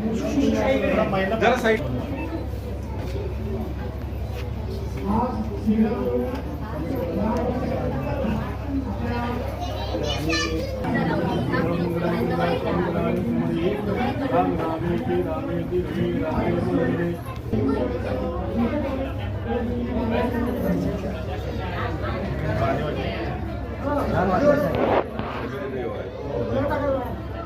जरा साईड मागं सगळं Ram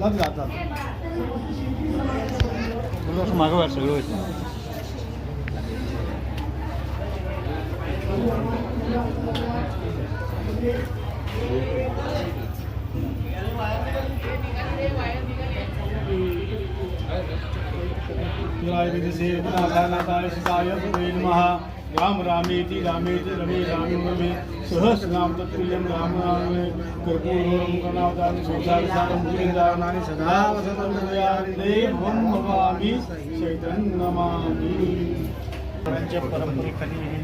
Lovely hat das. Bunu şu marka versin. Öyle versin. Yurayi bilisi, Nagana Tarishitaya Sudhi Maha Ram रामेति रामेति रमे रामे रमे राम। तत्प्रियं राम रामे सारम संसारसारं नानी सदा वसतं हृदयान्दे भवं भवामी चैतं नमामी। पंच परम लेखनी है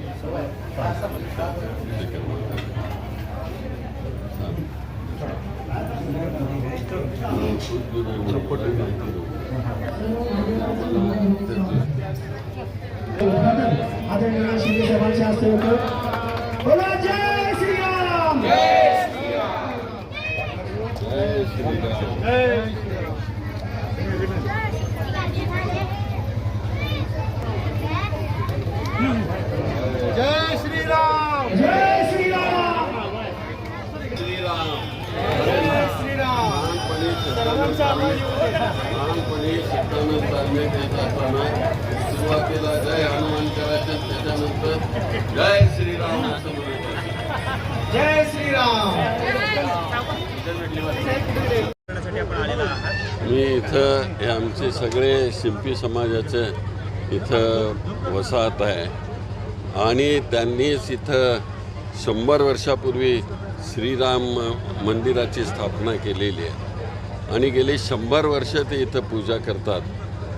सगळं आदरणीय शिंदे साहेबांचे हस्ते होतं बोला जय श्रीराम। जय श्रीराम। जय श्रीराम लहानपणी शिकताना चालण्यात येत असताना सुरुवातीला जय हनुमान करायचं त्याच्यानंतर जय श्रीराम असं म्हणायचं जय श्रीराम. मी इथं हे आमचे सगळे शिंपी समाजाचे इथं वसाहत आहे. आणि त्यांनीच इथं शंभर वर्षापूर्वी श्रीराम मंदिराची स्थापना केलेली आहे. आणि गेली शंभर वर्ष ते इथं पूजा करतात.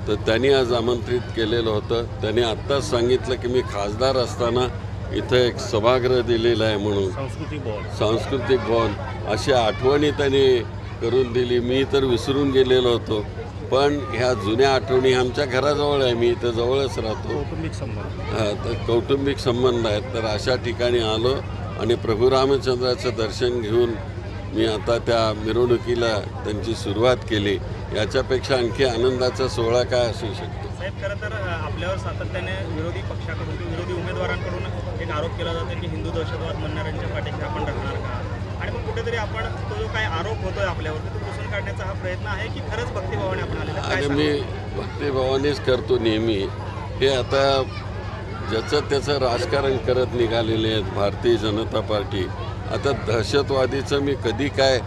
तर त्यांनी आज आमंत्रित केलेलं होतं. त्यांनी आत्ताच सांगितलं की मी खासदार असताना इथं एक सभागृह दिलेलं आहे म्हणून. सांस्कृतिक भवन. सांस्कृतिक भवन. अशी आठवणी त्यांनी करून दिली. मी तर विसरून गेलेलो होतो. पण ह्या जुन्या आठवणी आमच्या घराजवळ आहे. मी इथं जवळच राहतो. कौटुंबिक संबंध. हा, तर कौटुंबिक संबंध आहेत. तर अशा ठिकाणी आलो आणि प्रभू रामचंद्राचं दर्शन घेऊन मी आता त्या मिरवणुकीला त्यांची सुरुवात केली. याच्यापेक्षा आणखी आनंदाचा सोहळा काय असू शकतो? साहेब खरं तर आपल्यावर सातत्याने विरोधी पक्षाकडून विरोधी उमेदवारांकडून एक आरोप केला जातो की हिंदू दहशतवाद म्हणणाऱ्यांच्या पाठीशी आपण राहणार का? आणि मग कुठेतरी आपण तो जो काही आरोप होतोय आपल्यावर तो पुसून काढण्याचा हा प्रयत्न आहे की खरंच भक्तिभावाने आपण आलेला काय आणि मी भक्तिभावानेच करतो नेहमी. हे आता ज्याचं त्याचं राजकारण करत निघालेले आहेत भारतीय जनता पार्टी. आता दहशतवादीचं मी कधी काय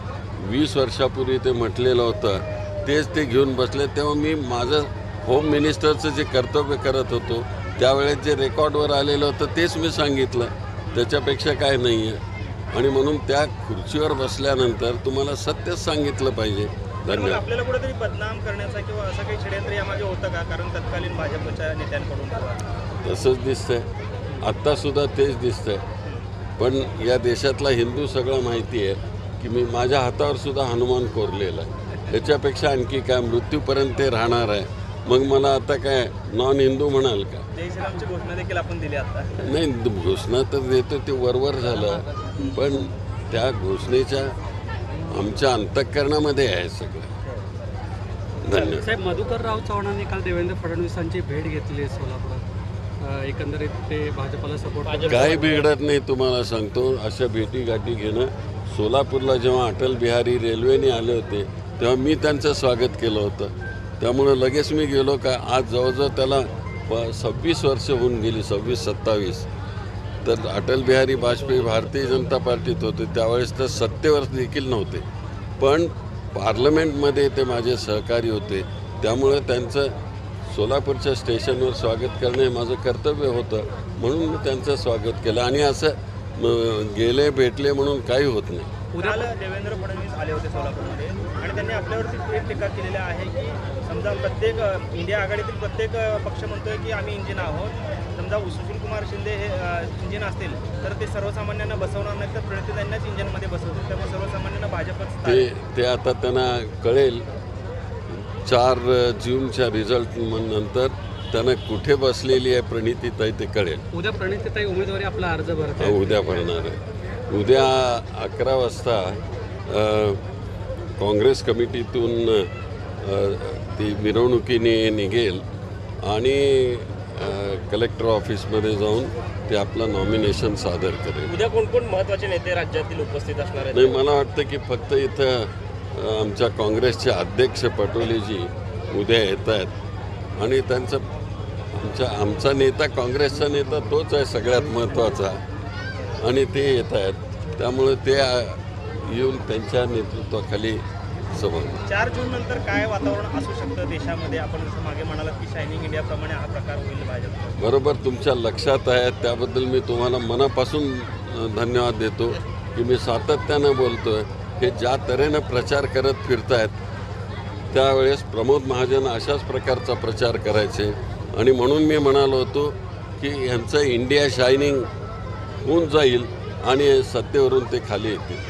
वीस वर्षापूर्वी ते म्हटलेलं होतं. तेच ते घेऊन बसले तेव्हा मी माझं होम मिनिस्टरचं जे कर्तव्य करत होतो त्यावेळेस जे रेकॉर्डवर आलेलं होतं तेच मी सांगितलं. त्याच्यापेक्षा काय नाही आहे आणि म्हणून त्या खुर्चीवर बसल्यानंतर तुम्हाला सत्यच सांगितलं पाहिजे. धन्यवाद. आपल्याला कुठेतरी बदनाम करण्याचा किंवा असं काही षडयंत्र यामागे होतं का? कारण तत्कालीन भाजपच्या नेत्यांकडून. तसंच दिसतंय. आत्तासुद्धा तेच दिसतंय. पण या देशातला हिंदू सगळं माहिती आहे की मी माझ्या हातावर सुद्धा हनुमान कोरलेला आहे. त्याच्यापेक्षा आणखी काय मृत्यूपर्यंत ते राहणार आहे. मग मला आता काय नॉन हिंदू म्हणाल का? नाही घोषणा तर देतो ते वरवर झालं. पण त्या घोषणेच्या आमच्या अंतःकरणामध्ये आहे सगळं. धन्यवाद. साहेब मधुकर राव चव्हाणांनी काल देवेंद्र फडणवीसांची भेट घेतली आहे सोलापुरात. एकंदरीत ते भाजपाला सपोर्ट काही बिघडत नाही तुम्हाला सांगतो. अशा भेटी गाठी घेणं सोलापूरला जेव्हा अटल बिहारी रेल्वेने आले होते तेव्हा मी त्यांचं स्वागत केलं होतं. त्यामुळं लगेच मी गेलो का आज जवळजवळ त्याला प सव्वीस वर्ष होऊन गेली सव्वीस सत्तावीस. तर अटल बिहारी वाजपेयी भारतीय जनता पार्टीत होते. त्यावेळेस तर सत्तेवर देखील नव्हते. पण पार्लमेंटमध्ये ते माझे सहकारी होते. त्यामुळं त्यांचं सोलापूरच्या स्टेशनवर स्वागत करणे हे माझं कर्तव्य होतं. म्हणून मी त्यांचं स्वागत केलं. आणि असं गेले भेटले म्हणून काही होत नाही. देवेंद्र फडणवीस आले होते सोलापूरमध्ये. आणि त्यांनी आपल्यावरती थेट टीका केलेली आहे की समजा प्रत्येक इंडिया आघाडीतील प्रत्येक पक्ष म्हणतोय की आम्ही इंजिन आहोत. समजा सुशील कुमार शिंदे हे इंजिन असतील तर ते सर्वसामान्यांना बसवणार नाही तर प्रणिती त्यांनाच इंजिनमध्ये बसवतील. त्यामुळे सर्वसामान्यांना भाजपच ते ते आता त्यांना कळेल चार जूनच्या रिझल्ट नंतर त्यांना कुठे बसलेली आहे प्रणितीताई ते कळेल. उद्या प्रणितीताई उमेदवारी आपला अर्ज भरत आहे उद्या भरणार आहे. उद्या अकरा वाजता काँग्रेस कमिटीतून ती मिरवणुकीने निघेल आणि कलेक्टर ऑफिसमध्ये जाऊन ते आपलं नॉमिनेशन सादर करेल. उद्या कोण कोण महत्त्वाचे नेते राज्यातील उपस्थित असणार नाही मला वाटतं की फक्त इथं आमच्या काँग्रेसचे अध्यक्ष पटोलेजी उद्या येत आहेत आणि त्यांचं आमच्या आमचा नेता काँग्रेसचा नेता तोच आहे सगळ्यात महत्त्वाचा आणि ते येत आहेत. त्यामुळे ते येऊन त्यांच्या नेतृत्वाखाली सभा चार जून नंतर काय वातावरण असू शकतं देशामध्ये? आपण जसं मागे म्हणालात की शायनिंग इंडियाप्रमाणे हा प्रकार होईल भाजप बरोबर तुमच्या लक्षात आहे. त्याबद्दल मी तुम्हाला मनापासून धन्यवाद देतो की मी सातत्यानं बोलतोय. हे ज्या तऱ्हेनं प्रचार करत फिरतायत त्यावेळेस प्रमोद महाजन अशाच प्रकारचा प्रचार करायचे. आणि म्हणून मी म्हणालो होतो की ह्यांचं इंडिया शायनिंग होऊन जाईल आणि सत्तेवरून ते खाली येतील.